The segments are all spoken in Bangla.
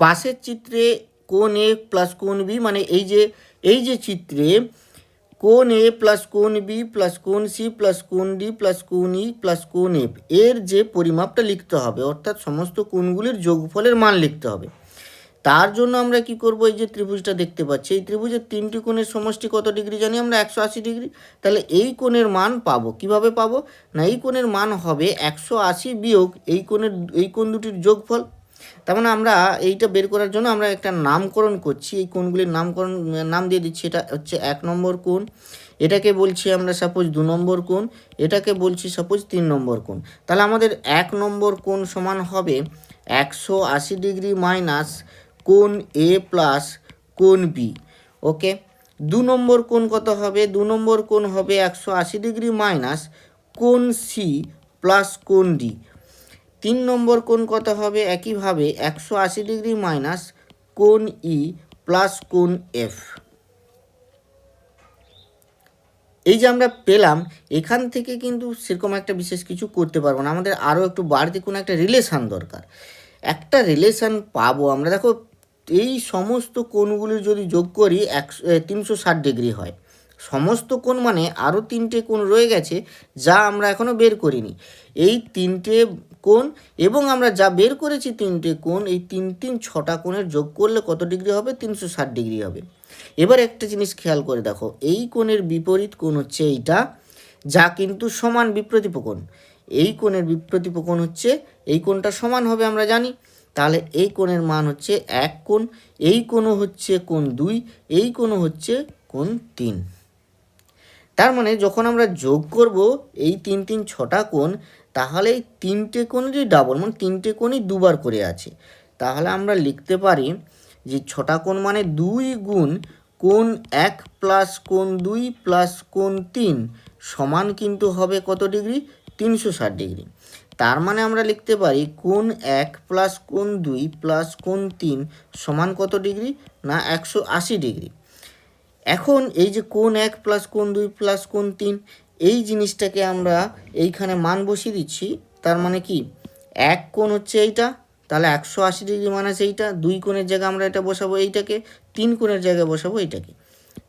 পাশের চিত্রে কোন এ প্লাস কোন বি মানে এই যে এই যে চিত্রে কোন এ প্লাস কোন বি প্লাস কোন সি প্লাস কোন ডি প্লাস কোন ই প্লাস কোন এফ এর যে পরিমাপটা লিখতে হবে, অর্থাৎ সমস্ত কোণগুলির যোগফলের মান লিখতে হবে। তার জন্য আমরা কি করব, এই যে ত্রিভুজটা দেখতে পাচ্ছি, এই ত্রিভুজের তিনটি কোণের সমষ্টি কত ডিগ্রি জানি আমরা? একশো আশি ডিগ্রি। তাহলে এই কোণের মান পাবো, কীভাবে পাবো? না, এই কোণের মান হবে একশো আশি বিয়োগ এই কোণের, এই কোণ দুটির যোগফল। তার মানে আমরা এইটা বের করার জন্য আমরা একটা নামকরণ করছি, এই কোণগুলির নামকরণ, নাম দিয়ে দিচ্ছি, এটা হচ্ছে এক নম্বর কোণ। এটাকে বলছি আমরা সাপোজ দু নম্বর কোণ, এটাকে বলছি সাপোজ তিন নম্বর কোণ। তাহলে আমাদের এক নম্বর কোণ সমান হবে একশো আশি ডিগ্রি মাইনাস কোণ এ প্লাস কোণ বি, ওকে? দু নম্বর কোণ কত হবে? দু নম্বর কোণ হবে একশো আশি ডিগ্রি মাইনাস কোণ সি প্লাস কোণ ডি তিন নম্বর কোণ কত হবে? একইভাবে একশো আশি ডিগ্রি মাইনাস কোণ ই প্লাস কোণ এফ এই যে আমরা পেলাম, এখান থেকে কিন্তু সেরকম একটা বিশেষ কিছু করতে পারব না। আমাদের আরও একটু বাড়তি কোনো একটা রিলেশান দরকার। একটা রিলেশান পাবো আমরা। দেখো, এই সমস্ত কোণগুলির যদি যোগ করি, একশো তিনশো ষাট ডিগ্রি হয়। সমস্ত কোণ মানে আরও তিনটে কোণ রয়ে গেছে যা আমরা এখনও বের করিনি। এই তিনটে কোণ এবং আমরা যা বের করেছি তিনটে কোণ, এই তিন তিন ছটা কোণের যোগ করলে কত ডিগ্রি হবে? তিনশো ষাট ডিগ্রি হবে। এবার একটা জিনিস খেয়াল করে দেখো, এই কোণের বিপরীত কোণ হচ্ছে এইটা, যা কিন্তু সমান বিপ্রতীপ কোণ। এই কোণের বিপ্রতীপ কোণ হচ্ছে, এই কোণটা সমান হবে আমরা জানি। তাহলে এই কোণের মান হচ্ছে এক কোণ, এই কোণও হচ্ছে কোণ দুই, এই কোণও হচ্ছে কোণ তিন। তার মানে যখন আমরা যোগ করব এই তিন তিন ছটা কোণ, তাহলে এই তিনটে কোণেরই ডাবল মানে তিনটে কোণই দুবার করে আছে, তাহলে আমরা লিখতে পারি যে ছটা কোণ মানে দুই গুণ কোণ এক প্লাস কোণ দুই প্লাস কোণ তিন সমান কিন্তু হবে কত ডিগ্রি? তিনশো ষাট ডিগ্রি। তার মানে আমরা লিখতে পারি কোণ এক প্লাস কোণ দুই প্লাস কোণ তিন সমান কত ডিগ্রি? না, একশো আশি ডিগ্রি। এখন এই যে কোন এক প্লাস কোন দুই প্লাস কোন তিন, এই জিনিসটাকে আমরা এইখানে মান বসিয়ে দিচ্ছি। তার মানে কি? এক কোণ হচ্ছে এইটা, তাহলে একশো আশি ডিগ্রি মাইনাস এইটা, দুই কোণের জায়গায় আমরা এটা বসাবো এইটাকে, তিন কোণের জায়গায় বসাবো এইটাকে।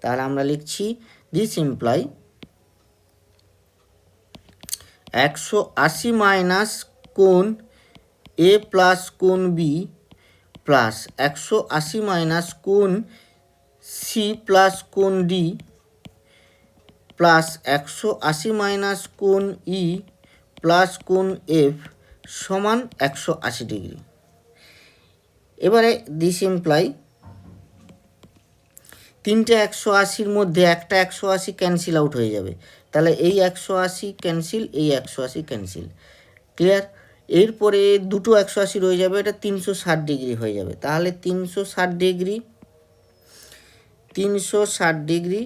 তাহলে আমরা লিখছি দিস ইমপ্লাই একশো আশি মাইনাস কোণ এ প্লাস কোণ বি প্লাস একশো আশি মাইনাস কোণ সি প্লাস কোন ডি প্লাস একশো আশি মাইনাস কোন ই প্লাস কোন এফ সমান একশো আশি ডিগ্রি এবারে দিস ইমপ্লাই তিনটে একশো আশির মধ্যে একটা একশো আশি ক্যান্সেল আউট হয়ে যাবে। তাহলে এই একশো আশি ক্যান্সেল এই একশো আশি ক্যান্সেল ক্লিয়ার এরপরে দুটো একশো আশি রয়ে যাবে, এটা তিনশো ষাট ডিগ্রি হয়ে যাবে। তাহলে তিনশো ষাট ডিগ্রি তিনশো ষাট ডিগ্রি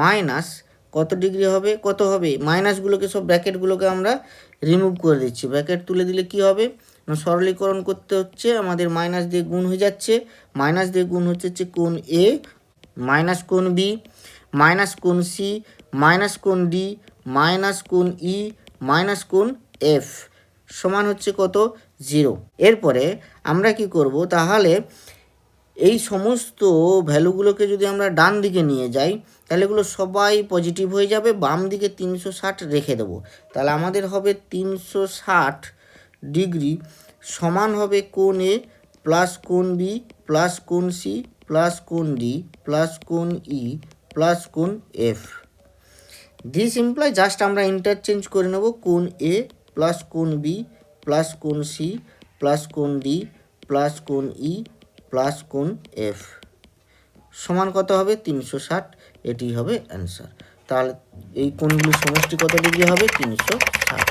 মাইনাস কত ডিগ্রি হবে? কত হবে? মাইনাসগুলোকে সব ব্র্যাকেটগুলোকে আমরা রিমুভ করে দিচ্ছি। ব্র্যাকেট তুলে দিলে কি হবে? সরলীকরণ করতে হচ্ছে, আমাদের মাইনাস দিয়ে গুণ হয়ে যাচ্ছে। মাইনাস দিয়ে গুণ হচ্ছে হচ্ছে কোন এ, মাইনাস কোন বি, মাইনাস কোন সি, মাইনাস কোন ডি, মাইনাস কোন ই, মাইনাস কোন এফ সমান হচ্ছে কত? জিরো। এরপরে আমরা কি করব? তাহলে এই সমস্ত ভ্যালুগুলোকে যদি আমরা ডান দিকে নিয়ে যাই, তাহলে এগুলো সবাই পজিটিভ হয়ে যাবে, বাম দিকে তিনশো ষাট রেখে দেবো। তাহলে আমাদের হবে তিনশো ষাট ডিগ্রি সমান হবে কোন এ প্লাস কোন বি প্লাস কোন সি প্লাস কোন ডি প্লাস কোন ই প্লাস কোন এফ। দিস ইমপ্লয় জাস্ট আমরা ইন্টারচেঞ্জ করে নেব কোন এ প্লাস কোন বি প্লাস কোন সি প্লাস কোন ডি প্লাস কোন ই প্লাস কোন এফ। সমান কত হবে? তিনশো ষাট। এটি হবে অ্যান্সার। তাহলে এই কোণগুলির সমষ্টি কত ডিগ্রি হবে? তিনশো ষাট